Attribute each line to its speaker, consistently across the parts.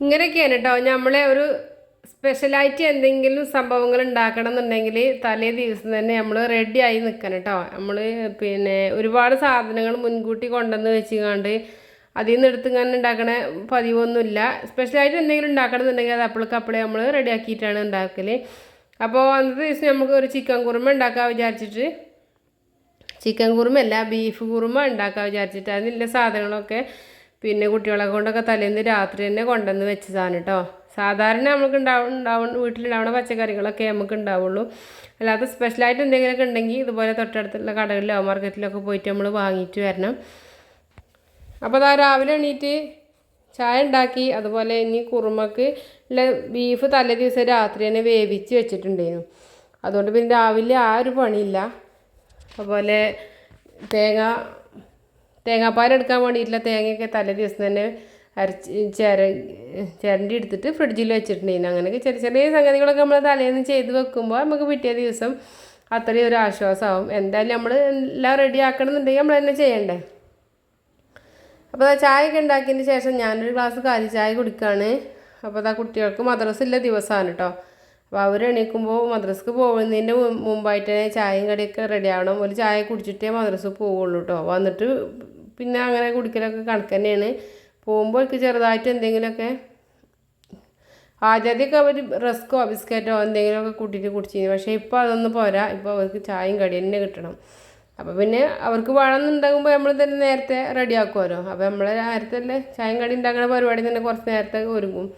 Speaker 1: ഇങ്ങനെയൊക്കെയാണ് കേട്ടോ നമ്മളെ ഒരു സ്പെഷ്യലായിട്ട് എന്തെങ്കിലും സംഭവങ്ങൾ ഉണ്ടാക്കണം എന്നുണ്ടെങ്കിൽ തലേ ദിവസം തന്നെ നമ്മൾ റെഡി ആയി നിൽക്കണം കേട്ടോ നമ്മൾ പിന്നെ ഒരുപാട് സാധനങ്ങൾ മുൻകൂട്ടി കൊണ്ടുവന്ന് വെച്ചുകൊണ്ട് അതിൽ നിന്ന് എടുത്ത് ഇങ്ങനെ ഉണ്ടാക്കണ പതിവൊന്നുമില്ല. സ്പെഷ്യലായിട്ട് എന്തെങ്കിലും ഉണ്ടാക്കണം എന്നുണ്ടെങ്കിൽ അത് അപ്പോഴേക്ക് അപ്പോഴേ നമ്മൾ റെഡി ആക്കിയിട്ടാണ് ഉണ്ടാക്കൽ അപ്പോൾ അന്നത്തെ ദിവസം നമുക്ക് ഒരു ചിക്കൻ കുറുമ ഉണ്ടാക്കാൻ വിചാരിച്ചിട്ട് ചിക്കൻ കുറുമല്ല ബീഫ് കുറുമ ഉണ്ടാക്കാൻ വിചാരിച്ചിട്ട്. അതിനുള്ള സാധനങ്ങളൊക്കെ പിന്നെ കുട്ടികളെ കൊണ്ടൊക്കെ തലേന്ന് രാത്രി തന്നെ കൊണ്ടുവന്ന് വെച്ചതാണ് കേട്ടോ സാധാരണ നമുക്ക് ഉണ്ടാവും ഉണ്ടാവും വീട്ടിലുണ്ടാവുന്ന പച്ചക്കറികളൊക്കെ നമുക്ക് ഉണ്ടാവുള്ളൂ. അല്ലാതെ സ്പെഷ്യലായിട്ട് എന്തെങ്കിലുമൊക്കെ ഉണ്ടെങ്കിൽ ഇതുപോലെ തൊട്ടടുത്തുള്ള കടകളിലോ മാർക്കറ്റിലോ ഒക്കെ പോയിട്ട് നമ്മൾ വാങ്ങിയിട്ട് വരണം. അപ്പോൾ അതാ രാവിലെ എണീറ്റ് ചായ ഉണ്ടാക്കി അതുപോലെ ഇനി കുറുമക്ക് ഉള്ള ബീഫ് തലേ ദിവസം രാത്രി തന്നെ വേവിച്ച് വെച്ചിട്ടുണ്ടായിരുന്നു. അതുകൊണ്ട് പിന്നെ രാവിലെ ആ ഒരു പണിയില്ല. അതുപോലെ തേങ്ങ തേങ്ങാപ്പാൽ എടുക്കാൻ വേണ്ടിയിട്ടുള്ള തേങ്ങയൊക്കെ തലേ ദിവസം തന്നെ അരച്ച് ചിര ചിരണ്ടി എടുത്തിട്ട് ഫ്രിഡ്ജിൽ വെച്ചിട്ടുണ്ടായിരുന്നു. അങ്ങനെയൊക്കെ ചെറിയ ചെറിയ സംഗതികളൊക്കെ നമ്മൾ തലേന്ന് ചെയ്ത് വെക്കുമ്പോൾ നമുക്ക് പിറ്റേ ദിവസം അത്രയും ഒരു ആശ്വാസമാവും എന്തായാലും നമ്മൾ എല്ലാം റെഡി ആക്കണം എന്നുണ്ടെങ്കിൽ നമ്മൾ തന്നെ ചെയ്യണ്ടേ? അപ്പോൾ അതാ ചായയൊക്കെ ഉണ്ടാക്കിയതിന് ശേഷം ഞാനൊരു ഗ്ലാസ് കാലി ചായ കുടിക്കുകയാണ് അപ്പോൾ അതാ കുട്ടികൾക്ക് മദ്രസില്ല ദിവസമാണ് കേട്ടോ അപ്പോൾ അവർ എണീക്കുമ്പോൾ മദ്രസക്ക് പോകുന്നതിന്റെ മുമ്പായിട്ട് തന്നെ ചായയും കടിയൊക്കെ റെഡി ആവണം. ഒരു ചായ കുടിച്ചിട്ടേ മദ്രസ് പോവുള്ളൂ കേട്ടോ വന്നിട്ട് പിന്നെ അങ്ങനെ കുടിക്കലൊക്കെ കണക്ക് തന്നെയാണ്. പോകുമ്പോൾ എനിക്ക് ചെറുതായിട്ട് എന്തെങ്കിലുമൊക്കെ ആദ്യമൊക്കെ അവർ റസ്ക്കോ ബിസ്ക്കറ്റോ എന്തെങ്കിലുമൊക്കെ കൂട്ടിയിട്ട് കുടിച്ചിരുന്നു. പക്ഷേ ഇപ്പോൾ അതൊന്നും പോരാ. ഇപ്പോൾ അവർക്ക് ചായയും കടി തന്നെ കിട്ടണം. അപ്പോൾ പിന്നെ അവർക്ക് വേണമെന്നുണ്ടാകുമ്പോൾ നമ്മൾ തന്നെ നേരത്തെ റെഡി ആക്കുമല്ലോ. അപ്പോൾ നമ്മൾ നേരത്തെ അല്ലേ ചായയും കടി ഉണ്ടാക്കുന്ന പരിപാടി തന്നെ കുറച്ച് നേരത്തെ ഒരുങ്ങും.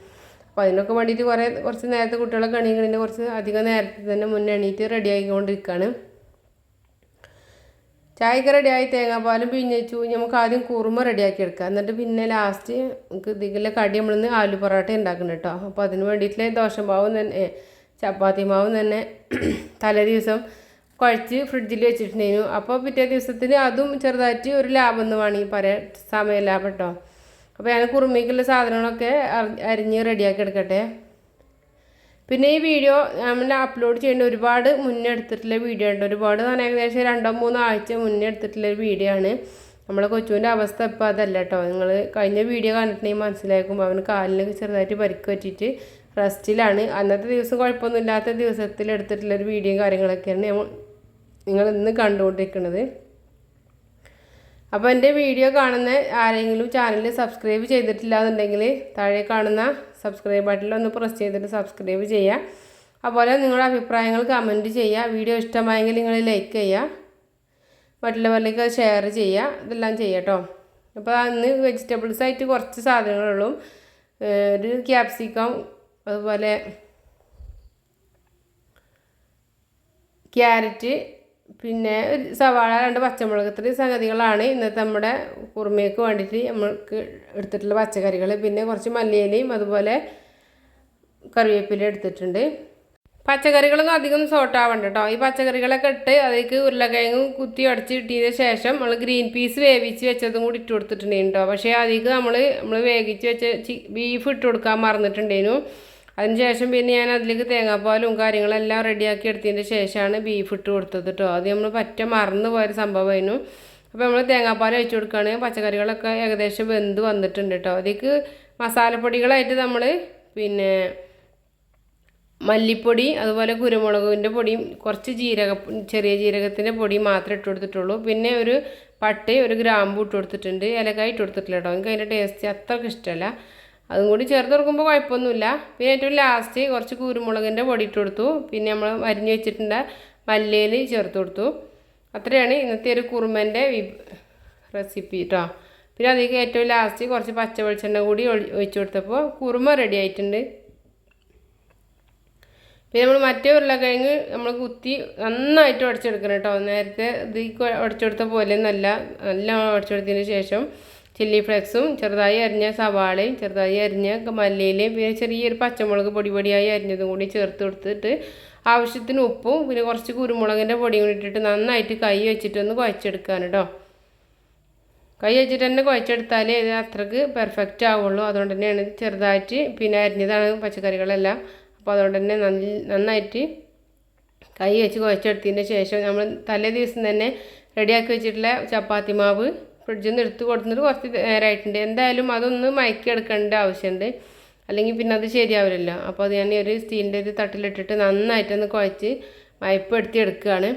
Speaker 1: അപ്പോൾ അതിനൊക്കെ വേണ്ടിയിട്ട് കുറേ കുറച്ച് നേരത്തെ കുട്ടികളൊക്കെ എണീക്കണതിന്റെ കുറച്ച് അധികം നേരത്തെ തന്നെ മുന്നേ റെഡി ആയിക്കൊണ്ടിരിക്കുകയാണ്. ചായക്ക് റെഡിയായി തേങ്ങാപ്പാലും പാലും പിഴിഞ്ഞു നമുക്ക് ആദ്യം കുറുമ റെഡിയാക്കി എടുക്കാം. എന്നിട്ട് പിന്നെ ലാസ്റ്റ് നമുക്ക് ഇതിലെ കടി നമ്മളിന്ന് ആലു പൊറോട്ട ഉണ്ടാക്കണം കേട്ടോ അപ്പോൾ അതിന് വേണ്ടിയിട്ടുള്ള ദോശമാവും തന്നെ ഏ, ചപ്പാത്തി മാവും തന്നെ തലേ ദിവസം കുഴച്ച് ഫ്രിഡ്ജിൽ വെച്ചിട്ടുണ്ടായിരുന്നു അപ്പോൾ പിറ്റേ ദിവസത്തിന് അതും ചെറുതായിട്ട് ഒരു ലാഭം എന്ന് വേണമെങ്കിൽ പറയാം സമയം ലാഭം കേട്ടോ അപ്പോൾ ഞാൻ കുറുമയ്ക്കുള്ള സാധനങ്ങളൊക്കെ അരി- അരിഞ്ഞ് റെഡിയാക്കി എടുക്കട്ടെ. പിന്നെ ഈ വീഡിയോ നമ്മൾ അപ്ലോഡ് ചെയ്യേണ്ട ഒരുപാട് മുന്നേ എടുത്തിട്ടുള്ള വീഡിയോ ഉണ്ട്. ഒരുപാട് തന്നെ ഏകദേശം രണ്ടോ മൂന്നോ ആഴ്ച മുന്നേ എടുത്തിട്ടുള്ള ഒരു വീഡിയോ ആണ്. നമ്മളെ കൊച്ചുവിന്റെ അവസ്ഥ ഇപ്പോൾ അതല്ല കേട്ടോ നിങ്ങൾ കഴിഞ്ഞ വീഡിയോ കണ്ടിട്ടുണ്ടെങ്കിൽ മനസ്സിലാക്കും അവന് കാലിനൊക്കെ ചെറുതായിട്ട് പരിക്ക് പറ്റിയിട്ട് റെസ്റ്റിലാണ്. അന്നത്തെ ദിവസം കുഴപ്പമൊന്നുമില്ലാത്ത ദിവസത്തിൽ എടുത്തിട്ടുള്ള ഒരു വീഡിയോയും കാര്യങ്ങളൊക്കെയാണ് നിങ്ങൾ ഇന്ന് കണ്ടുകൊണ്ടിരിക്കുന്നത്. അപ്പോൾ എന്റെ വീഡിയോ കാണുന്ന ആരെങ്കിലും ചാനൽ സബ്സ്ക്രൈബ് ചെയ്തിട്ടില്ല എന്നുണ്ടെങ്കിൽ താഴെ കാണുന്ന സബ്സ്ക്രൈബ് ബട്ടൺ ഒന്ന് പ്രസ് ചെയ്തിട്ട് സബ്സ്ക്രൈബ് ചെയ്യുക അതുപോലെ നിങ്ങളുടെ അഭിപ്രായങ്ങൾ കമന്റ് ചെയ്യുക വീഡിയോ ഇഷ്ടമായെങ്കിൽ നിങ്ങൾ ലൈക്ക് ചെയ്യുക മറ്റുള്ളവരിലേക്ക് ഷെയർ ചെയ്യുക ഇതെല്ലാം ചെയ്യട്ടോ അപ്പോൾ അന്ന് വെജിറ്റബിൾസ് ആയിട്ട് കുറച്ച് സാധനങ്ങളുള്ളൂ. ഒരു ക്യാപ്സിക്കം അതുപോലെ ക്യാരറ്റ് പിന്നെ ഒരു സവാള രണ്ട് പച്ചമുളക് ഇത്രയും സംഗതികളാണ് ഇന്നത്തെ നമ്മുടെ കുറുമയ്ക്ക് വേണ്ടിയിട്ട് നമ്മൾക്ക് എടുത്തിട്ടുള്ള പച്ചക്കറികൾ. പിന്നെ കുറച്ച് മല്ലിയിലയും അതുപോലെ കറിവേപ്പില എടുത്തിട്ടുണ്ട്. പച്ചക്കറികളൊന്നും അധികം സോട്ട് ആവണ്ട കേട്ടോ ഈ പച്ചക്കറികളൊക്കെ ഇട്ട് അതിലേക്ക് ഉരുളക്കിഴങ്ങ് കുത്തി അടച്ച് ഇട്ടതിന് ശേഷം നമ്മൾ ഗ്രീൻ പീസ് വേവിച്ച് വെച്ചതും കൂടി ഇട്ട് കൊടുത്തിട്ടുണ്ടായിരുന്നു കേട്ടോ പക്ഷേ അതിലേക്ക് നമ്മൾ നമ്മൾ വേവിച്ച് വെച്ച ബീഫ് ഇട്ട് കൊടുക്കാൻ മറന്നിട്ടുണ്ടായിരുന്നു. അതിന് ശേഷം പിന്നെ ഞാൻ അതിലേക്ക് തേങ്ങാപ്പാലും കാര്യങ്ങളെല്ലാം റെഡിയാക്കി എടുത്തതിന്റെ ശേഷമാണ് ബീഫ് ഇട്ട് കൊടുത്തത് കേട്ടോ അത് നമ്മൾ പറ്റ മറന്നു പോയൊരു സംഭവമായിരുന്നു. അപ്പോൾ നമ്മൾ തേങ്ങാപ്പാൽ ഒഴിച്ച് കൊടുക്കുകയാണ് പച്ചക്കറികളൊക്കെ ഏകദേശം വെന്ത് വന്നിട്ടുണ്ട് കേട്ടോ അതിലേക്ക് മസാലപ്പൊടികളായിട്ട് നമ്മൾ പിന്നെ മല്ലിപ്പൊടി അതുപോലെ കുരുമുളകിന്റെ പൊടിയും കുറച്ച് ജീരക ചെറിയ ജീരകത്തിന്റെ പൊടി മാത്രമേ ഇട്ട് കൊടുത്തിട്ടുള്ളൂ. പിന്നെ ഒരു പട്ടയും ഒരു ഗ്രാമ്പും ഇട്ട് കൊടുത്തിട്ടുണ്ട്. ഏലക്കായ ഇട്ട് കൊടുത്തിട്ടില്ല കേട്ടോ എനിക്ക് അതിന്റെ ടേസ്റ്റ് അത്രയ്ക്ക് ഇഷ്ടമല്ല. അതും കൂടി ചേർത്ത് കൊടുക്കുമ്പോൾ കുഴപ്പമൊന്നുമില്ല. പിന്നെ ഏറ്റവും ലാസ്റ്റ് കുറച്ച് കുരുമുളകിന്റെ പൊടി ഇട്ട് കൊടുത്തു. പിന്നെ നമ്മൾ അരിഞ്ഞ് വെച്ചിട്ടുണ്ട് മല്ലിയിൽ ചേർത്ത് കൊടുത്തു. അത്രയാണ് ഇന്നത്തെ ഒരു കുറുമന്റെ റെസിപ്പി കേട്ടോ പിന്നെ അതിലേക്ക് ഏറ്റവും ലാസ്റ്റ് കുറച്ച് പച്ച വെളിച്ചെണ്ണ കൂടി ഒഴി- ഒഴിച്ച് കൊടുത്തപ്പോൾ കുറുമ റെഡി ആയിട്ടുണ്ട്. പിന്നെ നമ്മൾ മറ്റേ ഉരുളക്കിഴങ്ങ് നമ്മൾ കുത്തി നന്നായിട്ട് ഉടച്ചെടുക്കണം കേട്ടോ നേരത്തെ ഇത് ഉടച്ചെടുത്ത പോലെ നല്ല നല്ല ഉടച്ചെടുത്തതിന് ശേഷം ചില്ലി ഫ്ലേക്സും ചെറുതായി അരിഞ്ഞ സവാളയും ചെറുതായി അരിഞ്ഞ മല്ലിയിലയും പിന്നെ ചെറിയൊരു പച്ചമുളക് പൊടി പൊടിയായി അരിഞ്ഞതും കൂടി ചേർത്ത് കൊടുത്തിട്ട് ആവശ്യത്തിന് ഉപ്പും പിന്നെ കുറച്ച് കുരുമുളകിന്റെ പൊടിയും കൂടി ഇട്ടിട്ട് നന്നായിട്ട് കൈ വെച്ചിട്ടൊന്ന് കുഴച്ചെടുക്കാൻ കേട്ടോ കൈ വെച്ചിട്ട് തന്നെ കുഴച്ചെടുത്താലേ ഇത് അത്രയ്ക്ക് പെർഫെക്റ്റ് ആവുള്ളൂ. അതുകൊണ്ട് തന്നെയാണ് ചെറുതായിട്ട് പിന്നെ അരിഞ്ഞതാണ് പച്ചക്കറികളെല്ലാം. അപ്പോൾ അതുകൊണ്ട് തന്നെ നന്നായിട്ട് കൈ വെച്ച് കുഴച്ചെടുത്തതിന്റെ ശേഷം നമ്മൾ തലേ ദിവസം തന്നെ റെഡിയാക്കി വെച്ചിട്ടുള്ള ചപ്പാത്തി മാവ് ഫ്രിഡ്ജിൽ നിന്ന് എടുത്ത് കൊടുത്തിട്ട് കുറച്ച് നേരമായിട്ടുണ്ട് എന്തായാലും അതൊന്ന് മയക്കി എടുക്കേണ്ട ആവശ്യമുണ്ട് അല്ലെങ്കിൽ പിന്നെ അത് ശരിയാവില്ലല്ലോ. അപ്പോൾ അത് ഞാൻ ഒരു സ്റ്റീലിന്റെ ഒരു തട്ടിലിട്ടിട്ട് നന്നായിട്ടൊന്ന് കുഴച്ച് മയപ്പെടുത്തി എടുക്കുകയാണ്.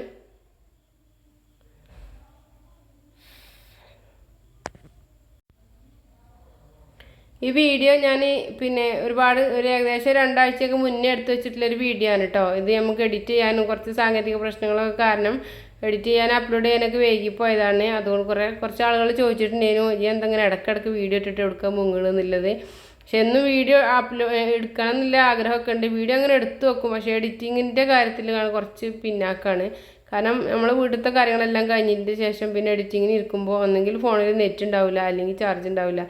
Speaker 1: ഈ വീഡിയോ ഞാൻ പിന്നെ ഒരുപാട് ഒരു ഏകദേശം രണ്ടാഴ്ചയൊക്കെ മുന്നേ എടുത്ത് വെച്ചിട്ടുള്ളൊരു വീഡിയോ ആണ് കേട്ടോ. ഇത് നമുക്ക് എഡിറ്റ് ചെയ്യാനും കുറച്ച് സാങ്കേതിക പ്രശ്നങ്ങളൊക്കെ കാരണം എഡിറ്റ് ചെയ്യാൻ അപ്ലോഡ് ചെയ്യാനൊക്കെ വൈകിപ്പോയതാണ്. അതുകൊണ്ട് കുറേ കുറച്ച് ആളുകൾ ചോദിച്ചിട്ടുണ്ടായിരുന്നു ഈ എന്തെങ്കിലും ഇടയ്ക്കിടയ്ക്ക് വീഡിയോ ഇട്ടിട്ട് എടുക്കാൻ മുങ്ങണമെന്നുള്ളത് പക്ഷെ എന്നും വീഡിയോ അപ്ലോ എടുക്കണം എന്നുള്ള ആഗ്രഹമൊക്കെ ഉണ്ട്. വീഡിയോ അങ്ങനെ എടുത്തു വെക്കും. പക്ഷേ എഡിറ്റിങ്ങിന്റെ കാര്യത്തിൽ കുറച്ച് പിന്നാക്കാണ്. കാരണം നമ്മൾ വീട്ടിലത്തെ കാര്യങ്ങളെല്ലാം കഴിഞ്ഞതിന്റെ ശേഷം പിന്നെ എഡിറ്റിങ്ങിന് ഇരിക്കുമ്പോൾ ഒന്നെങ്കിൽ ഫോണിൽ നെറ്റ് ഉണ്ടാവില്ല അല്ലെങ്കിൽ ചാർജ് ഉണ്ടാവില്ല.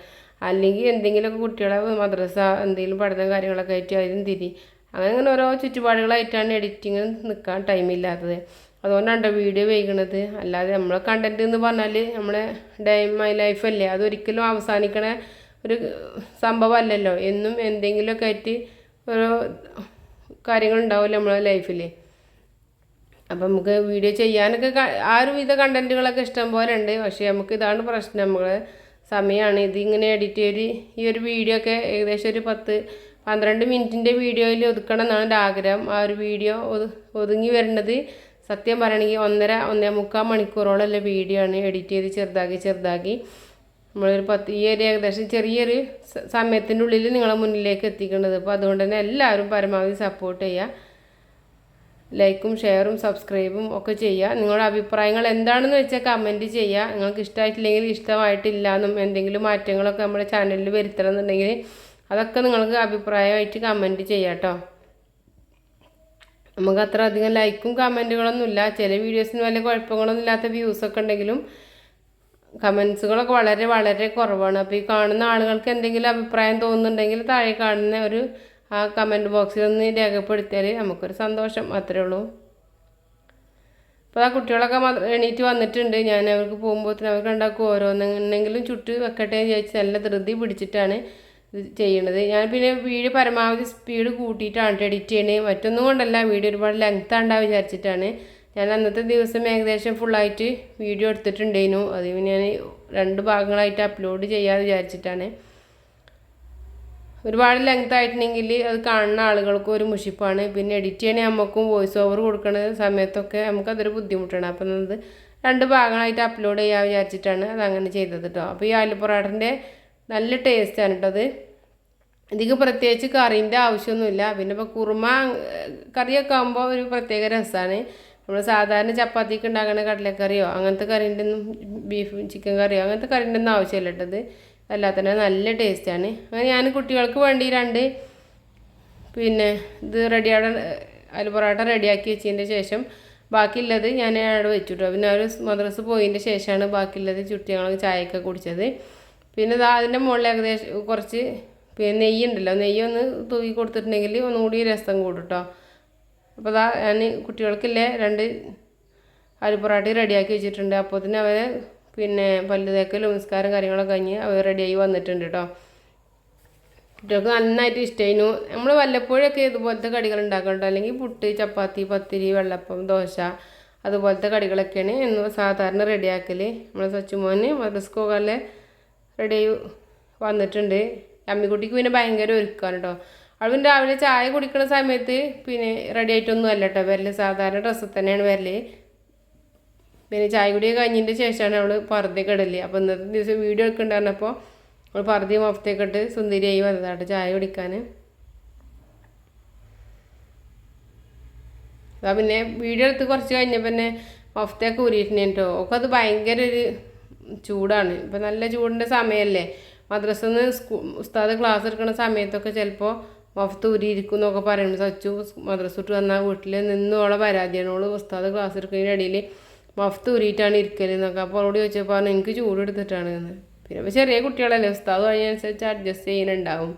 Speaker 1: അല്ലെങ്കിൽ എന്തെങ്കിലുമൊക്കെ കുട്ടികളെ മദ്രസ എന്തെങ്കിലും പഠനം കാര്യങ്ങളൊക്കെ ആയിട്ട് അതിനും തിരി. അങ്ങനെ അങ്ങനെ ഓരോ ചുറ്റുപാടുകളായിട്ടാണ് എഡിറ്റിങ്ങിന് നിൽക്കാൻ ടൈമില്ലാത്തത് അതുകൊണ്ടാണ് വീഡിയോ വൈകണത്. അല്ലാതെ നമ്മളെ കണ്ടന്റ് എന്ന് പറഞ്ഞാൽ നമ്മളെ ഡേ മൈ ലൈഫല്ലേ അതൊരിക്കലും അവസാനിക്കണ ഒരു സംഭവമല്ലല്ലോ എന്നും എന്തെങ്കിലുമൊക്കെ ആയിട്ട് ഓരോ കാര്യങ്ങളുണ്ടാവുമല്ലോ നമ്മളെ ലൈഫിൽ അപ്പം നമുക്ക് വീഡിയോ ചെയ്യാനൊക്കെ ആ ഒരു വിധ കണ്ടന്റുകളൊക്കെ ഇഷ്ടം പോലെ ഉണ്ട്. പക്ഷേ നമുക്ക് ഇതാണ് പ്രശ്നം. നമ്മൾ സമയമാണ് ഇതിങ്ങനെ എഡിറ്റ് ചെയ്ത് ഈ ഒരു വീഡിയോ ഒക്കെ ഏകദേശം ഒരു പത്ത് പന്ത്രണ്ട് മിനിറ്റിന്റെ വീഡിയോയിൽ ഒതുക്കണം എന്നാണ് എന്റെ ആഗ്രഹം. ആ ഒരു വീഡിയോ ഒതുങ്ങി വരുന്നത് സത്യം പറയണമെങ്കിൽ ഒന്നര ഒന്നേ മുക്കാൽ മണിക്കൂറോളമല്ല വീഡിയോ ആണ് എഡിറ്റ് ചെയ്ത് ചെറുതാക്കി ചെറുതാക്കി. നമ്മളൊരു പത്ത് ഈ ഒരു ഏകദേശം ചെറിയൊരു സമയത്തിന്റെ ഉള്ളിൽ നിങ്ങളെ മുന്നിലേക്ക് എത്തിക്കേണ്ടത്. അപ്പോൾ അതുകൊണ്ട് തന്നെ എല്ലാവരും പരമാവധി സപ്പോർട്ട് ചെയ്യുക. ലൈക്കും ഷെയറും സബ്സ്ക്രൈബും ഒക്കെ ചെയ്യുക. നിങ്ങളുടെ അഭിപ്രായങ്ങൾ എന്താണെന്ന് വെച്ചാൽ കമന്റ് ചെയ്യുക. നിങ്ങൾക്ക് ഇഷ്ടമായിട്ടില്ലെങ്കിൽ ഇഷ്ടമായിട്ടില്ല എന്നും എന്തെങ്കിലും മാറ്റങ്ങളൊക്കെ നമ്മുടെ ചാനലിൽ വരുത്തണം എന്നുണ്ടെങ്കിൽ അതൊക്കെ നിങ്ങൾക്ക് അഭിപ്രായമായിട്ട് കമന്റ് ചെയ്യാം കേട്ടോ. നമുക്ക് അത്ര അധികം ലൈക്കും കമന്റുകളൊന്നുമില്ല ചില വീഡിയോസിന് വലിയ കുഴപ്പങ്ങളൊന്നും ഇല്ലാത്ത വ്യൂസൊക്കെ ഉണ്ടെങ്കിലും കമൻസുകളൊക്കെ വളരെ വളരെ കുറവാണ്. അപ്പോൾ ഈ കാണുന്ന ആളുകൾക്ക് എന്തെങ്കിലും അഭിപ്രായം തോന്നുന്നുണ്ടെങ്കിൽ താഴെ കാണുന്ന ഒരു ആ കമന്റ് ബോക്സിൽ ഒന്ന് രേഖപ്പെടുത്തിയാൽ നമുക്കൊരു സന്തോഷം അത്രേ ഉള്ളൂ. അപ്പോൾ ആ കുട്ടികളൊക്കെ എണീറ്റ് വന്നിട്ടുണ്ട്. ഞാൻ അവർക്ക് പോകുമ്പോഴത്തേന് അവർക്ക് ഉണ്ടാക്കും. ഓരോന്നെങ്കിലും ചുട്ട് വെക്കട്ടെ എന്ന് ചോദിച്ച് നല്ല ധൃതി പിടിച്ചിട്ടാണ് ചെയ്യണത്. ഞാൻ പിന്നെ വീഡിയോ പരമാവധി സ്പീഡ് കൂട്ടിയിട്ടാണ് എഡിറ്റ് ചെയ്യണേ. മറ്റൊന്നും കൊണ്ടല്ല വീഡിയോ ഒരുപാട് ലെങ്ത് ആണ്ടാ വിചാരിച്ചിട്ടാണ്. ഞാൻ അന്നത്തെ ദിവസം ഏകദേശം ഫുള്ളായിട്ട് വീഡിയോ എടുത്തിട്ടുണ്ടായിരുന്നു. അത് ഞാൻ രണ്ട് ഭാഗങ്ങളായിട്ട് അപ്ലോഡ് ചെയ്യാമെന്ന് വിചാരിച്ചിട്ടാണ്. ഒരുപാട് ലെങ്ത് ആയിട്ടുണ്ടെങ്കിൽ അത് കാണുന്ന ആളുകൾക്കും ഒരു മുഷിപ്പാണ്. പിന്നെ എഡിറ്റ് ചെയ്യണേ നമുക്കും വോയിസ് ഓവർ കൊടുക്കുന്ന സമയത്തൊക്കെ നമുക്കതൊരു ബുദ്ധിമുട്ടാണ്. അപ്പം അത് രണ്ട് ഭാഗങ്ങളായിട്ട് അപ്ലോഡ് ചെയ്യാൻ വിചാരിച്ചിട്ടാണ് അത് അങ്ങനെ ചെയ്തത് കേട്ടോ അപ്പോൾ ഈ ആലു പൊറാട്ടന്റെ നല്ല ടേസ്റ്റാണ് കേട്ടോ അത്. ഇതിക്ക് പ്രത്യേകിച്ച് കറീന്റെ ആവശ്യമൊന്നുമില്ല. പിന്നെ ഇപ്പോൾ കുറുമ കറിയൊക്കെ ആകുമ്പോൾ ഒരു പ്രത്യേക രസമാണ് നമ്മൾ സാധാരണ ചപ്പാത്തിക്ക് ഉണ്ടാക്കുന്ന കടലക്കറിയോ അങ്ങനത്തെ കറീന്റെ ഒന്നും ബീഫ് ചിക്കൻ കറിയോ അങ്ങനത്തെ കറീന്റെ ഒന്നും ആവശ്യമില്ല കേട്ടത് അല്ലാത്തന്നെ നല്ല ടേസ്റ്റാണ് അങ്ങനെ ഞാൻ കുട്ടികൾക്ക് വേണ്ടി രണ്ട് പിന്നെ ഇത് റെഡിയാട അല പൊറോട്ട റെഡിയാക്കി വെച്ചതിന്റെ ശേഷം ബാക്കിയുള്ളത് ഞാൻ അവിടെ വെച്ചു പിന്നെ ഒരു മദ്രസ് പോയതിന്റെ ശേഷമാണ് ബാക്കിയുള്ളത് ചുട്ടി ഞങ്ങൾ ചായയൊക്കെ കുടിച്ചത്. പിന്നെ അതിന്റെ മുകളിൽ ഏകദേശം കുറച്ച് പിന്നെ നെയ്യ് ഉണ്ടല്ലോ നെയ്യ് ഒന്ന് തൂക്കി കൊടുത്തിട്ടുണ്ടെങ്കിൽ ഒന്നുകൂടി രസം കൂടും കേട്ടോ അപ്പോൾ അതാ ഞാൻ കുട്ടികൾക്കില്ലേ രണ്ട് അരി പൊറാട്ടി റെഡിയാക്കി വെച്ചിട്ടുണ്ട്. അപ്പോൾ തന്നെ അവരെ പിന്നെ പല്ല് തേക്കലും നിസ്കാരം കാര്യങ്ങളൊക്കെ കഴിഞ്ഞ് അവർ റെഡിയായി വന്നിട്ടുണ്ട് കേട്ടോ കുട്ടികൾക്ക് നന്നായിട്ട് ഇഷ്ടമായിരുന്നു നമ്മൾ വല്ലപ്പോഴൊക്കെ ഇതുപോലത്തെ കടികൾ ഉണ്ടാക്കുന്നുണ്ട് അല്ലെങ്കിൽ പുട്ട് ചപ്പാത്തി പത്തിരി വെള്ളപ്പം ദോശ അതുപോലത്തെ കടികളൊക്കെയാണ് എന്ന് സാധാരണ റെഡിയാക്കൽ നമ്മളെ സച്ചുമോന് മദ്രസ്കോകല്ലേ റെഡിയായി വന്നിട്ടുണ്ട്. അമ്മിക്കുട്ടിക്ക് പിന്നെ ഭയങ്കര ഒരുക്കാണ് കേട്ടോ അവൾ പിന്നെ രാവിലെ ചായ കുടിക്കുന്ന സമയത്ത് പിന്നെ റെഡി ആയിട്ടൊന്നും അല്ല കേട്ടോ വരൽ സാധാരണ ഡ്രസ്സ് തന്നെയാണ് വരൽ. പിന്നെ ചായ കുടിയൊക്കെ കഴിഞ്ഞതിന്റെ ശേഷമാണ് അവൾ പറുതൊക്കെ ഇടൽ. അപ്പോൾ ഇന്നത്തെ ദിവസം വീഡിയോ എടുക്കണ്ടായിരുന്നപ്പോൾ അവൾ പറുതിയും മഫ്തയൊക്കെ ഇട്ട് സുന്ദരിയായി വന്നതാട്ടോ ചായ കുടിക്കാൻ അതാ പിന്നെ വീഡിയോ എടുത്ത് കുറച്ച് കഴിഞ്ഞപ്പോൾ തന്നെ മഫ്തയൊക്കെ കേട്ടോ ഒക്കെ അത് ഭയങ്കര ഒരു ചൂടാണ്. ഇപ്പം നല്ല ചൂടിന്റെ സമയമല്ലേ മദ്രസയിൽ നിന്ന് സ്കൂ ഉസ്താദ് ക്ലാസ് എടുക്കുന്ന സമയത്തൊക്കെ ചിലപ്പോൾ മഫത്ത് ഊരിയിരിക്കും എന്നൊക്കെ പറയുന്നത് സച്ചു മദ്രസ വിട്ട് വന്നാൽ വീട്ടിൽ നിന്നോളെ പരാതിയാണ്. ഓൾ ഉസ്താദ് ക്ലാസ് എടുക്കുന്നതിന്റെ ഇടയിൽ മഫത്ത് ഊരിയിട്ടാണ് ഇരിക്കൽ എന്നൊക്കെ അപ്പോൾ അവളോട് ചോദിച്ചപ്പോൾ പറഞ്ഞു എനിക്ക് ചൂട് എടുത്തിട്ടാണ് എന്ന് പിന്നെ ചെറിയ കുട്ടികളല്ലേ ഉസ്താദ് അതിനനുസരിച്ച് അഡ്ജസ്റ്റ് ചെയ്യുന്നുണ്ടാവും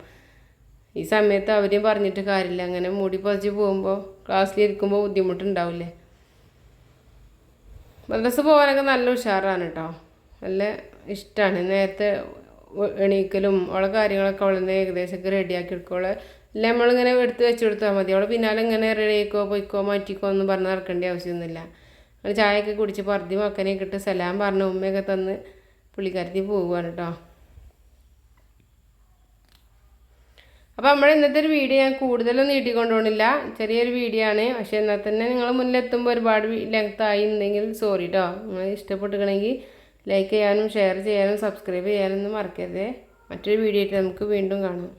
Speaker 1: ഈ സമയത്ത് അവരെയും പറഞ്ഞിട്ട് കാര്യമില്ല. അങ്ങനെ മൂടി പതിച്ച് പോകുമ്പോൾ ക്ലാസ്സിലിരിക്കുമ്പോൾ ബുദ്ധിമുട്ടുണ്ടാവില്ലേ? മദ്രസ പോകാനൊക്കെ നല്ല ഉഷാറാണ് കേട്ടോ നല്ല ഇഷ്ടമാണ് നേരത്തെ എണീക്കലും അവളെ കാര്യങ്ങളൊക്കെ ഏകദേശം ഏകദേശമൊക്കെ റെഡിയാക്കി എടുക്കോളെ അല്ല നമ്മളിങ്ങനെ എടുത്ത് വെച്ച് കൊടുത്താൽ മതി. അവളെ പിന്നാലെ ഇങ്ങനെ റെഡിയാക്കോ പൊയ്ക്കോ മാറ്റിക്കോ എന്ന് പറഞ്ഞ് നടക്കേണ്ട ആവശ്യമൊന്നുമില്ല. അവൾ ചായയൊക്കെ കുടിച്ച് പറഞ്ഞു മക്കനെയൊക്കെ ഇട്ട് സലാം പറഞ്ഞ് ഉമ്മയൊക്കെ തന്ന് പുള്ളിക്കാരത്തി പോവുകയാണ് കേട്ടോ അപ്പോൾ നമ്മൾ ഇന്നത്തെ ഒരു വീഡിയോ ഞാൻ കൂടുതലൊന്നും നീട്ടിക്കൊണ്ടുപോകണില്ല ചെറിയൊരു വീഡിയോ ആണ്. പക്ഷേ എന്നാൽ തന്നെ നിങ്ങൾ മുന്നിലെത്തുമ്പോൾ ഒരുപാട് ലെങ്ത് ആയി ഉണ്ടെങ്കിൽ സോറി കേട്ടോ നിങ്ങൾ ഇഷ്ടപ്പെട്ടുകണമെങ്കിൽ ലൈക്ക് ചെയ്യാനും ഷെയർ ചെയ്യാനും സബ്സ്ക്രൈബ് ചെയ്യാനൊന്നും മറക്കരുത്. മറ്റൊരു വീഡിയോ ആയിട്ട് നമുക്ക് വീണ്ടും കാണാം.